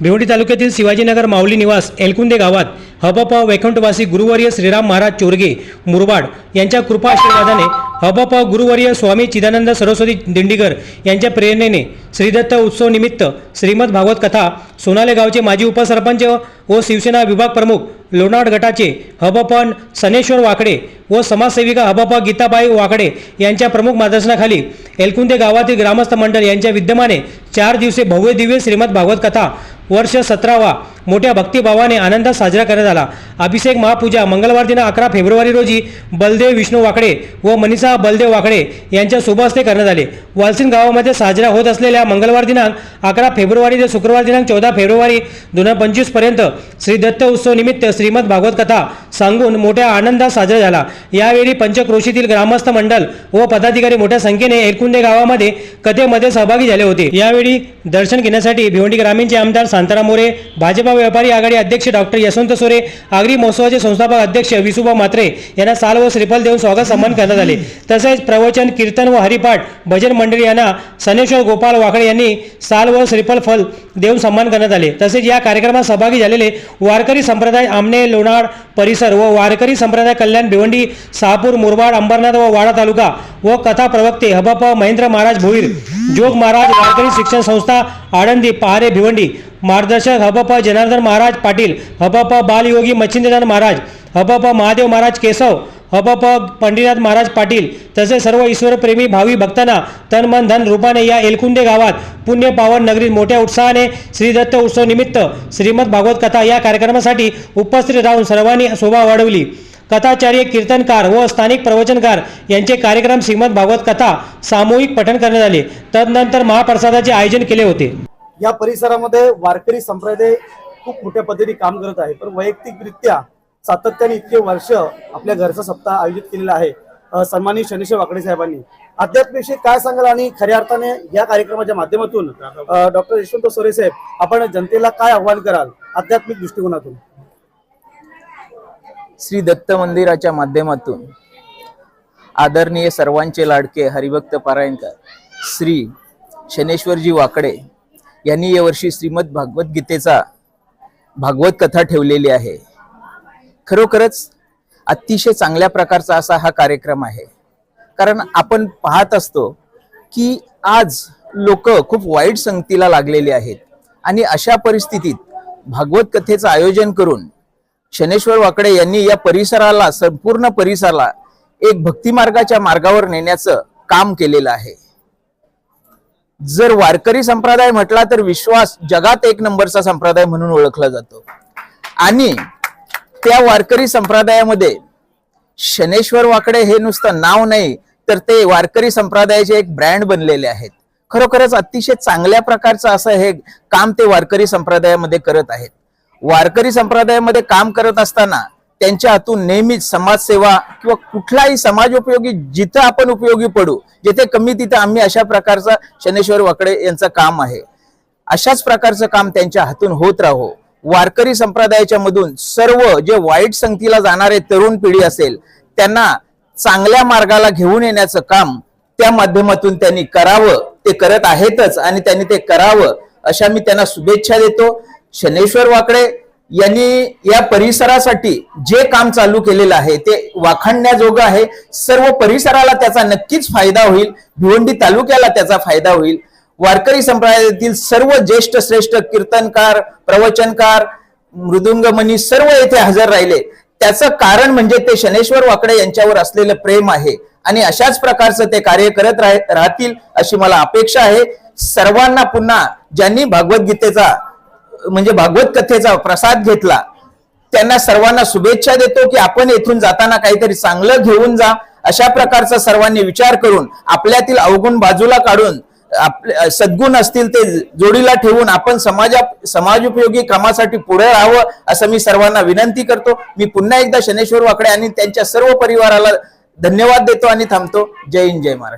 भिवंडी तालुक्यातील शिवाजीनगर माऊली निवास एलकुंदे गावात हबापाव वैकुंठवासी गुरुवर्य श्रीराम महाराज चोरगे मुरबाड यांच्या कृपा आशीर्वादाने हबापाव गुरुवर्य स्वामी चिदानंद सरस्वती दिंडीकर यांच्या प्रेरणेने श्रीदत्त उत्सव निमित्त श्रीमद भागवत कथा सोनाले गावचे माजी उपसरपंच व शिवसेना विभाग प्रमुख लोणावळ गटाचे हबपन सनेश्वर वाकडे व समाजसेविका हबप गीताबाई वाकडे यांच्या प्रमुख मार्गदर्शनाखाली एलकुंदे गावातील ग्रामस्थ मंडळ यांच्या विद्यमाने चार दिवसे भव्य दिव्य श्रीमद भागवत कथा वर्ष सतरावा मोठ्या भक्तिभावाने आनंदात साजरा करण्यात आला. अभिषेक महापूजा मंगळवार दिन अकरा फेब्रुवारी रोजी बलदेव विष्णू वाकडे व मनीषा बलदेव वाकडे यांच्या शुभ करण्यात आले. वालसिंग गावामध्ये साजरा होत असलेल्या मंगळवार दिनांक अकरा फेब्रुवारी ते शुक्रवार दिनांक चौदा फेब्रुवारी दोन हजार पंचवीसपर्यंत श्री दत्त उत्सव निमित्त श्रीमद भागवत कथा सांगून मोठ्या आनंदात साजरा झाला. यावेळी पंचक्रोशीतील ग्रामस्थ मंडल व पदाधिकारी मोठ्या संख्येने एकुंदे गावामध्ये कथेमध्ये सहभागी झाले होते. यावेळी दर्शन घेण्यासाठी भिवंडी ग्रामीणचे आमदार शांताराम मोरे भाजपा व्यापारी आघाडी अध्यक्ष डॉक्टर यशवंत सोरे आगरी महोत्सवाचे संस्थापक अध्यक्ष विसुबा मात्रे यांना साल व श्रीफल देऊन स्वागत सन्मान करण्यात आले. तसेच प्रवचन कीर्तन व हरिपाठ भजन मंडळी यांना सनेश्वर गोपाल वाकडे यांनी साल व श्रीफल फल देऊन सन्मान करण्यात आले. तसेच या कार्यक्रमात सहभागी झालेले वारकरी संप्रदाय आमने लोणाड परिसर व वारकरी संप्रदाय कल्याण भिवंडी शहापूर मुरबाड अंबरनाथ व वाडा तालुका व कथा प्रवक्ते हबाप महेंद्र महाराज भोईर जोग महाराज वारकरी शिक्षण संस्था आळंदी पहारे भिवंडी मार्गदर्शक हबप जनार्दन महाराज पाटील हबप बालयोगी मच्छिंद्रनाथ महाराज हबप महादेव महाराज केशव हबप पंढरीनाथ महाराज पाटील तसेच सर्व ईश्वरप्रेमी भावी भक्तांना तन मन धन रूपाने या एलकुंदे गावात पुण्य पावन नगरीत मोठ्या उत्साहाने श्रीदत्त उत्सवनिमित्त उत्सव निमित्त श्रीमद भागवत कथा या कार्यक्रमासाठी उपस्थित राहून सर्वांनी शोभा वाढवली. कथाचार्य कीर्तनकार व स्थानिक प्रवचनकार यांचे कार्यक्रम श्रीमद भागवत कथा सामूहिक पठण करण्यात आले. तदनंतर महाप्रसादाचे आयोजन केले होते. या परिसरामध्ये वारकरी संप्रदाय खूप मोठ्या पद्धतीने काम करत आहे. पण वैयक्तिकरित्या सातत्याने इतके वर्ष आपल्या घरचा सप्ताह आयोजित केलेला आहे. अ, सन्माननीय शनीश्वर वाकडे साहेबांनी. अध्यात्माविषयी काय सांगाल आणि खऱ्या अर्थाने या कार्यक्रमाच्या माध्यमातून डॉक्टर यशवंत सोरे साहेब आपण जनतेला काय आव्हान कराल आध्यात्मिक दृष्टिकोनातून? श्री दत्त मंदिराच्या माध्यमातून आदरणीय सर्वांचे लाडके हरिभक्त पारायणकर श्री शनेश्वरजी वाकडे यांनी यावर्षी श्रीमद भागवत गीतेचा भागवत कथा ठेवलेली आहे. खरोखरच अतिशय चांगल्या प्रकारचा असा हा कार्यक्रम आहे. कारण आपण पाहत असतो की आज लोक खूप वाईट संगतीला लागलेली आहेत. आणि अशा परिस्थितीत भागवत कथेचं आयोजन करून शनेश्वर वाकडे यांनी या परिसराला संपूर्ण परिसराला एक भक्तिमार्गाच्या मार्गावर नेण्याचं काम केलेलं आहे. जर वारकरी संप्रदाय म्हटला तर विश्वास जगात एक नंबरचा संप्रदाय म्हणून ओळखला जातो. आणि त्या वारकरी संप्रदायामध्ये शनेश्वर वाकडे हे नुसतं नाव नाही तर ते वारकरी संप्रदायाचे एक ब्रँड बनलेले आहेत. खरोखरच अतिशय चांगल्या प्रकारचं असं हे काम ते वारकरी संप्रदायामध्ये करत आहेत. वारकरी संप्रदायामध्ये काम करत असताना त्यांच्या हातून नेहमीच समाजसेवा किंवा कुठलाही समाज उपयोगी जिथं आपण उपयोगी पडू जिथे कमी तिथं आम्ही अशा प्रकारचा शनेश्वर वाकडे यांचं काम आहे. अशाच प्रकारचं काम त्यांच्या हातून होत राहो. वारकरी संप्रदायाच्या मधून सर्व जे वाईट संगतीला जाणारे तरुण पिढी असेल त्यांना चांगल्या मार्गाला घेऊन येण्याचं काम त्या माध्यमातून त्यांनी करावं. ते करत आहेतच आणि त्यांनी ते करावं अशा मी त्यांना शुभेच्छा देतो. शनेश्वर वाकडे यांनी या परिसरासाठी जे काम चालू केलेलं आहे ते वाखाणण्याजोगं आहे. सर्व परिसराला त्याचा नक्कीच फायदा होईल. भिवंडी तालुक्याला त्याचा फायदा होईल. वारकरी संप्रदायातील सर्व ज्येष्ठ श्रेष्ठ कीर्तनकार प्रवचनकार मृदुंगमनी सर्व येथे हजर राहिले. त्याचं कारण म्हणजे ते शनेश्वर वाकडे यांच्यावर असलेलं प्रेम आहे आणि अशाच प्रकारचं ते कार्य करत राह- राहतील अशी मला अपेक्षा आहे. सर्वांना पुन्हा ज्यांनी भगवद्गीतेचा म्हणजे भागवत कथेचा प्रसाद घेतला त्यांना सर्वांना शुभेच्छा देतो की आपण येथून जाताना काहीतरी चांगलं घेऊन जा. अशा प्रकारचा सर्वांनी विचार करून आपल्यातील अवगुण बाजूला काढून आपले सद्गुण असतील ते जोडीला ठेवून आपण समाजा समाजोपयोगी कामासाठी पुढे राहावं असं मी सर्वांना विनंती करतो. मी पुन्हा एकदा शनेश्वर वाकडे आणि त्यांच्या सर्व परिवाराला धन्यवाद देतो आणि थांबतो. जय हिंद जय महाराष्ट्र.